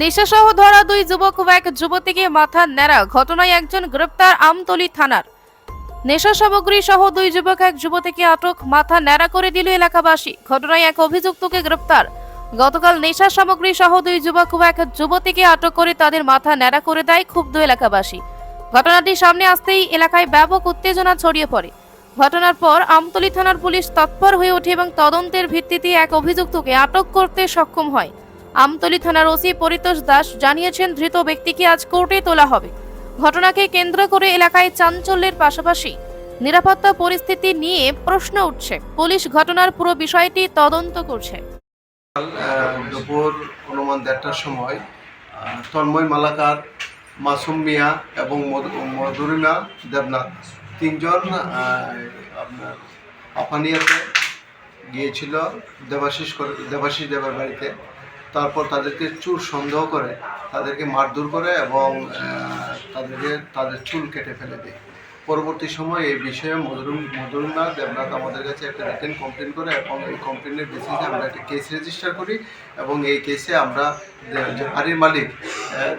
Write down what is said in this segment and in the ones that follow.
নেশাসহ ধরা দুই যুবক ও এক যুবতীকে মাথা ন্যাড়া ঘটনায় একজন গ্রেপ্তার আমতলী থানার। নেশা সামগ্রী সহ দুই যুবক, এক যুবতীকে আটক, মাথা ন্যাড়া করে দিল এলাকাবাসী। ঘটনায় এক অভিযুক্তকে গ্রেপ্তার। গতকাল নেশা সামগ্রী সহ দুই যুবক ও এক যুবতীকে আটক করে তাদের মাথা ন্যাড়া করে দেয় ক্ষুব্ধ এলাকাবাসী। ঘটনাটি সামনে আসতেই এলাকায় ব্যাপক উত্তেজনা ছড়িয়ে পড়ে। ঘটনার পর আমতলী থানার পুলিশ তৎপর হয়ে ওঠে এবং তদন্তের ভিত্তিতে এক অভিযুক্তকে আটক করতে সক্ষম হয়। আমতলী থানার ওসি পরিতোষ দাস জানিয়েছেন, ধৃত ব্যক্তিকে আজ কোর্টে তোলা হবে। ঘটনাকে কেন্দ্র করে এলাকায় চাঞ্চল্যের পাশাপাশি নিরাপত্তা পরিস্থিতি নিয়ে প্রশ্ন উঠছে। পুলিশ ঘটনার পুরো বিষয়টি তদন্ত করছে। দুপুর অনুমান দেড়টার সময় তন্ময় মালাকার, মাসুম মিয়া এবং মধু- মধুরিমা দেবনাথ তিনজন আপনার আপানিয়াতে গিয়েছিল দেবাশিস দেবাশিস দেবের বাড়িতে। তারপর তাদেরকে চুল সন্দেহ করে, তাদেরকে মারধর করে এবং তাদেরকে তাদের চুল কেটে ফেলে দেয়। পরবর্তী সময় এই বিষয়ে মধুরম মধুরনাথ দেবনাথ আমাদের কাছে একটা রিটেন কমপ্লেন করে এবং এই কমপ্লেনের বেসিসে আমরা একটা কেস রেজিস্টার করি এবং এই কেসে আমরা যে মালিক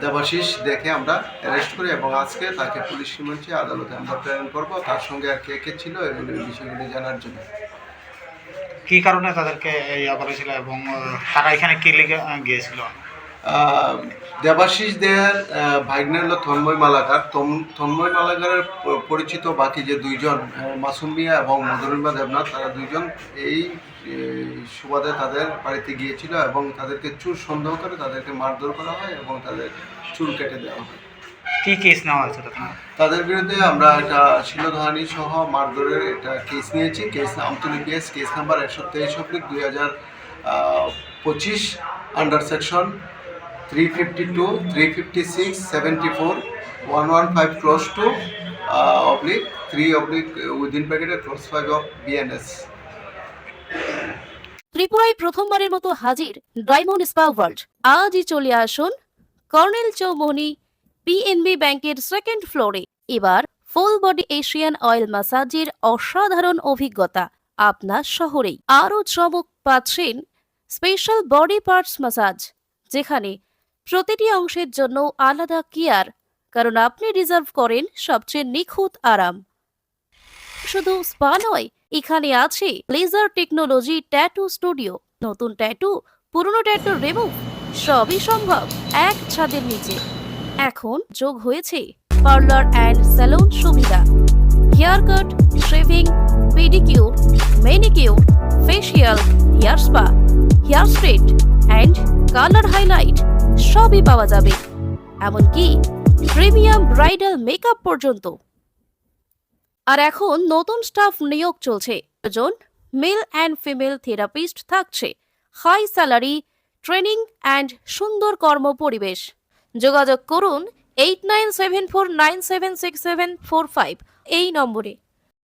দেবাশিস দেখে আমরা অ্যারেস্ট করি এবং আজকে তাকে পুলিশ রিমান্ডে আদালতে আমরা প্রেরণ করব। তার সঙ্গে আর কে কে ছিল এই বিষয়গুলি জানার জন্য। কি কারণে তাদেরকে ইয়া করেছিল এবং তারা এখানে কি আহ, গিয়েছিল? দেবাশিস দেয়ার আহ, ভাগ্নের হলো তন্ময় মালাকার তন্ময় মালাকারের পরিচিত বাকি যে দুইজন মাসুম মিয়া এবং মধুরিমা দেবনাথ তারা দুইজন এই এই সুবাদে তাদের বাড়িতে গিয়েছিল এবং তাদেরকে চুর সন্দেহ করে তাদেরকে মারধর করা হয় এবং তাদের চুল কেটে দেওয়া হয়। কি কেস নেওয়া হয়েছে তাদের বিরুদ্ধে আমরা একটা শিলধানি সহ মারধরের একটা কেস নিয়েছি। Case Amtali PS case number একশো তেইশ অব্লিক দুই হাজার পঁচিশ under section three fifty two three fifty six seventy four one one five clause two oblique three oblique within প্যাকেটে ক্লোজ ফাইভ অফ বিএনএস ত্রিপুরায় প্রথমবারের মতো হাজির ডায়মন্ড স্পা ওয়ার্ল্ড। আজই চলে আসুন কর্নেল চৌমনি পিএনবি ব্যাংকের সেকেন্ড ফ্লোরে এবার ফুল বডি এশিয়ান অয়েল ম্যাসাজের অসাধারণ অভিজ্ঞতা আপনার শহরেই। আরও চমক পাচ্ছেন স্পেশাল বডি পার্টস ম্যাসাজ যেখানে প্রতিটি অংশের জন্য আলাদা কেয়ার কারণ আপনি রিজার্ভ করেন সবচেয়ে নিখুঁত আরাম। শুধু স্পা নয়, এখানে আছে লেজার টেকনোলজি ট্যাটু স্টুডিও নতুন ট্যাটু পুরনো ট্যাটু রিমুভ সবই সম্ভব, এক ছাদের নিচে। এখন যোগ হয়েছে পার্লার অ্যান্ড স্যালুন সুবিধা। Haircut, shaving, pedicure manicure facial hair spa, hair straight and colour highlight সবই পাওয়া যাবে। এমনকি প্রিমিয়াম ব্রাইডাল মেকআপ পর্যন্ত। আর এখন নতুন স্টাফ নিয়োগ চলছে। জন মেল অ্যান্ড ফিমেল থেরাপিস্ট থাকছে। হাই স্যালারি, ট্রেনিং অ্যান্ড সুন্দর কর্ম পরিবেশ যোগাযোগ করুন eight nine seven four nine seven six seven four five এই নম্বরে।